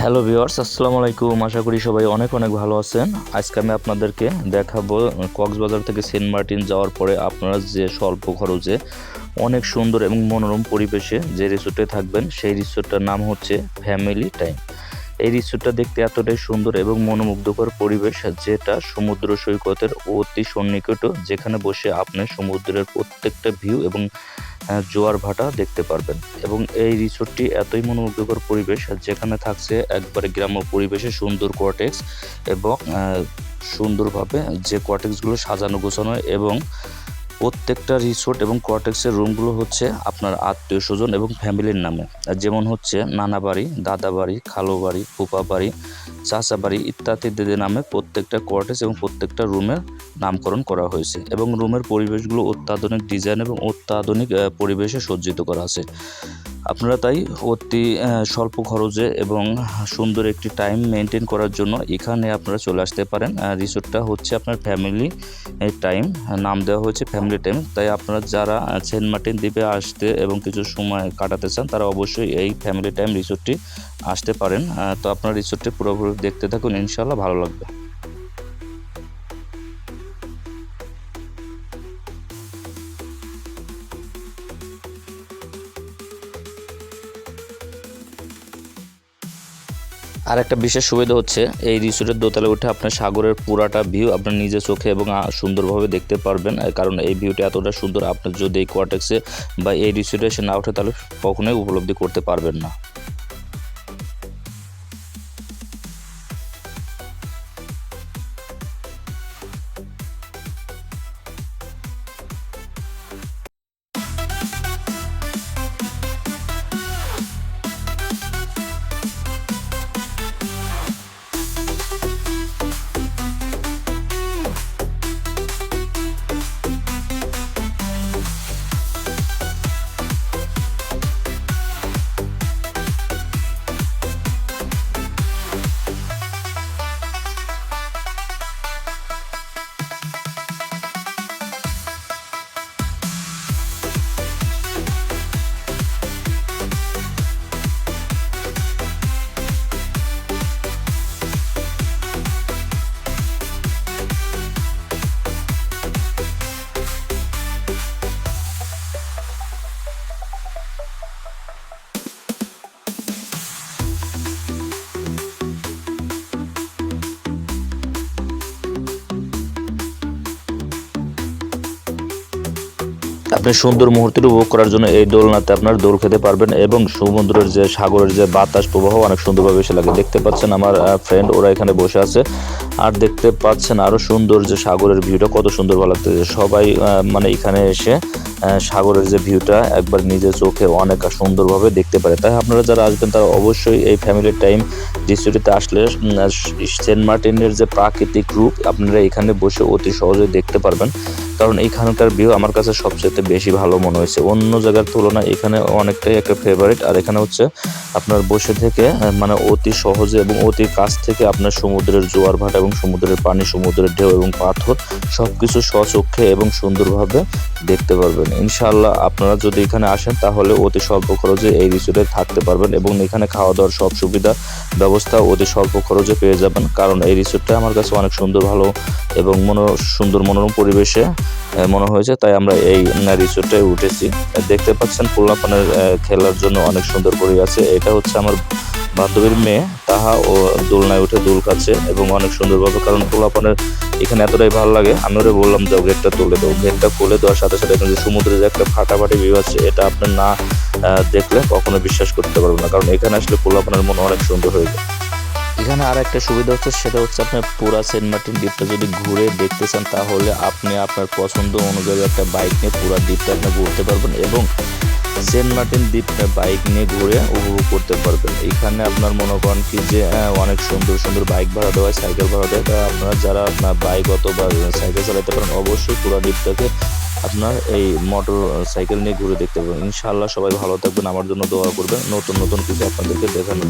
Hello viewers আসসালামু আলাইকুম। আশা করি সবাই অনেক অনেক ভালো আছেন। আজকে আমি আপনাদেরকে দেখাবো কক্সবাজার থেকে সেন্ট মার্টিন যাওয়ার পরে আপনারা যে স্বল্প খরচে অনেক সুন্দর এবং মনোরম পরিবেশে যে রিসোর্টে থাকবেন, সেই রিসোর্টটার নাম হচ্ছে ফ্যামিলি টাইম এই রিসোর্টটা দেখতে এতটাই সুন্দর এবং মনোমুগ্ধকর পরিবেশ যেটা সমুদ্র সৈকতের অতি সন্নিকট যেখানে বসে আপনি সমুদ্রের প্রত্যেকটা ভিউ এবং জোয়ার ভাটা দেখতে পারবেন। এবং এই রিসোর্টটি এতই মনোমুগ্ধকর পরিবেশ যেখানে থাকছে একবারে গ্রাম্য পরিবেশে সুন্দর কোয়াটেক্স এবং সুন্দরভাবে যে কোয়াটেক্সগুলো সাজানো গোছানো এবং প্রত্যেকটা রিসোর্ট এবং কোয়াটেক্সের রুমগুলো হচ্ছে আপনার আত্মীয় স্বজন এবং ফ্যামিলির নামে। যেমন হচ্ছে নানা বাড়ি, দাদা বাড়ি, খালো বাড়ি, ফুপা বাড়ি, চাচা বাড়ি ইত্যাদিদের নামে প্রত্যেকটা কোয়ার্টেক্স এবং প্রত্যেকটা রুমের নামকরণ করা হয়েছে। এবং রুমের পরিবেশগুলো অত্যাধুনিক ডিজাইন এবং অত্যাধুনিক পরিবেশে সজ্জিত করা আছে। আপনারা তাই অতি স্বল্প খরচে এবং সুন্দর একটি টাইম মেনটেন করার জন্য এখানে আপনারা চলে আসতে পারেন। রিসোর্টটা হচ্ছে আপনার ফ্যামিলি টাইম নাম দেওয়া হয়েছে ফ্যামিলি টাইম তাই আপনারা যারা সেন্ট মার্টিন দ্বীপে আসতে এবং কিছু সময় কাটাতে চান, তারা অবশ্যই এই ফ্যামিলি টাইম রিসোর্টটি আসতে পারেন। তো আপনার রিসোর্টটি পুরোপুরি দেখতে থাকুন। ইনশাল্লাহ ভালো লাগবে। আর একটা বিশেষ সুবিধা হচ্ছে, এই রিসোর্টের দোতলায় উঠে আপনার সাগরের পুরাটা ভিউ আপনার নিজের চোখে এবং সুন্দরভাবে দেখতে পারবেন কারণ এই ভিউটা এতটা সুন্দর আপনার যদি এই কোয়ার্টেক্সে বা এই রিসোর্টে এসে না ওঠে, তাহলে কখনোই উপলব্ধি করতে পারবেন না। আপনি সুন্দর মুহূর্তটি উপভোগ করার জন্য এই দোলনাতে আপনার দোল খেতে পারবেন এবং সমুদ্রের যে সাগরের যে বাতাস প্রবাহ অনেক সুন্দরভাবে এসে লাগে। দেখতে পাচ্ছেন আমার ফ্রেন্ড ওরা এখানে বসে আছে। আর দেখতে পাচ্ছেন আরও সুন্দর যে সাগরের ভিউটা, কত সুন্দর ভালো লাগতেছে। সবাই মানে এখানে এসে সাগরের যে ভিউটা একবার নিজের চোখে অনেক সুন্দরভাবে দেখতে পারে। তাই আপনারা যারা আসবেন, তারা অবশ্যই এই ফ্যামিলি টাইম রিসোর্টিতে আসলে সেন্ট মার্টিনের যে প্রাকৃতিক রূপ আপনারা এখানে বসে অতি সহজে দেখতে পারবেন। কারণ এইখানকার ভিউ আমার কাছে সবচেয়ে বেশি ভালো মনে হয়েছে। অন্য জায়গার তুলনায় এখানে অনেকটাই একটা ফেভারিট আর এখানে হচ্ছে আপনার বসে থেকে মানে অতি সহজে এবং অতি কাছ থেকে আপনার সমুদ্রের জোয়ার ভাটা এবং সমুদ্রের পানি, সমুদ্রের ঢেউ এবং পাথর সবকিছু স্বচক্ষে এবং সুন্দরভাবে দেখতে পারবেন। ইনশাল্লাহ আপনারা যদি এখানে আসেন, তাহলে অতি স্বল্প খরচে এই রিসোর্টে থাকতে পারবেন এবং এখানে খাওয়া দাওয়ার সব সুবিধা ব্যবস্থা অতি স্বল্প খরচে পেয়ে যাবেন। কারণ এই রিসোর্টটা আমার কাছে অনেক সুন্দর, ভালো এবং মনো সুন্দর মনোরম পরিবেশে মনে হয়েছে। তাই আমরা এই রিসোর্টে উঠেছি। দেখতে পাচ্ছেন পোলাপানের খেলার জন্য অনেক সুন্দর করে আছে। এটা হচ্ছে আমার বান্ধবীর মেয়ে, তাহা ও দোলনায় উঠে দোল খাচ্ছে এবং অনেক সুন্দরভাবে, কারণ পোলাপানের এখানে এতটাই ভালো লাগে। আমি ওরে বললাম যে গেটটা তুলে দাও। গেটটা খুলে দেওয়ার সাথে সাথে এখানে যে সমুদ্রে যে একটা ফাটাফাটি ভিউ আছে, এটা আপনার না দেখলে কখনো বিশ্বাস করতে পারবেন না। কারণ এখানে আসলে পোলাপানের মন অনেক সুন্দর হয়ে যায়। এখানে আর একটা সুবিধা হচ্ছে, সেটা হচ্ছে আপনার পুরা সেন্ট মার্টিন দ্বীপটা যদি ঘুরে দেখতে চান, তাহলে আপনি আপনার পছন্দ অনুযায়ী একটা বাইক নিয়ে পুরা দ্বীপটা আপনি ঘুরতে পারবেন এবং সেন্ট মার্টিন দ্বীপ বাইক নিয়ে ঘুরে উপভোগ করতে পারবেন। এখানে আপনার মনে করেন কি যে অনেক সুন্দর সুন্দর বাইক ভাড়া দেওয়া হয় সাইকেল ভাড়া দেওয়া হয়। আপনারা যারা আপনার বাইক অথবা সাইকেল চালাতে পারেন, অবশ্যই পুরা দ্বীপটাকে আপনার এই মোটর সাইকেল নিয়ে ঘুরে দেখতে পাবেন ইনশাআল্লাহ সবাই ভালো থাকবেন, আমার জন্য দোয়া করবেন। নতুন নতুন কিছু আপনাদেরকে দেখানোর